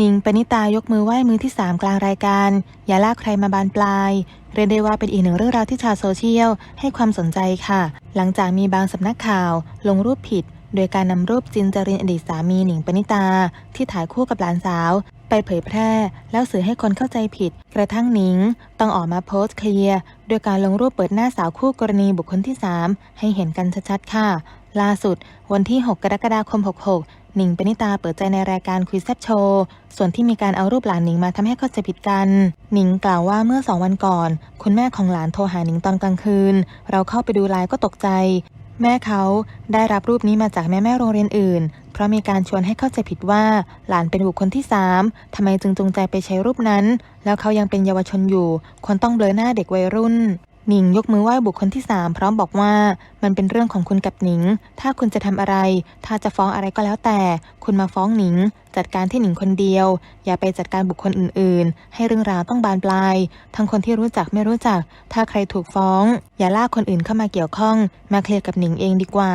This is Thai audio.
นิงปณิตายกมือไหว้มือที่ 3 กลางรายการ อย่าลากใครมาบานปลาย เรียนได้ว่าเป็นอีกหนึ่งเรื่องราวที่ชาวโซเชียลให้ความสนใจค่ะ หลังจากมีบางสำนักข่าว ลงรูปผิด โดยการนำรูปจินจรินอดีตสามีหนิงปณิตา ที่ถ่ายคู่กับหลานสาว ไปเผยแพร่ แล้วสื่อให้คนเข้าใจผิด กระทั่งหนิง ต้องออกมาโพสต์เคลียร์โดยการลงรูปเปิดหน้าสาวคู่กรณีบุคคลที่ 3 ให้เห็นกันชัดๆค่ะ ล่าสุด วันที่ 6 กรกฎาคม 66 หนิงปณิตาเปิดใจในรายการคุยแซบโชว์ ส่วนที่มีการเอารูปหลานหนิงมาทำให้เข้าใจผิดกัน หนิงกล่าวว่าเมื่อสองวันก่อน คุณแม่ของหลานโทรหาหนิงตอนกลางคืน เราเข้าไปดูไลน์ก็ตกใจ แม่เขาได้รับรูปนี้มาจากแม่แม่โรงเรียนอื่น เพราะมีการชวนให้เข้าใจผิดว่า หลานเป็นบุคคลที่ 3ทำไมจึงจงใจไปใช้รูปนั้น แล้วเขายังเป็นเยาวชนอยู่ ควรต้องเบลอหน้าเด็กวัยรุ่น หนิงยกมือไหว้บุคคลที่ 3 พร้อมบอกว่า มันเป็นเรื่องของคุณกับหนิง ถ้าคุณจะทำอะไร ถ้าจะฟ้องอะไรก็แล้วแต่ คุณมาฟ้องหนิง จัดการที่หนิงคนเดียว อย่าไปจัดการบุคคลอื่น ๆ ให้เรื่องราวต้องบานปลาย ทั้งคนที่รู้จักไม่รู้จัก ถ้าใครถูกฟ้อง อย่าลากคนอื่นเข้ามาเกี่ยวข้อง มาเคลียร์กับหนิงเองดีกว่า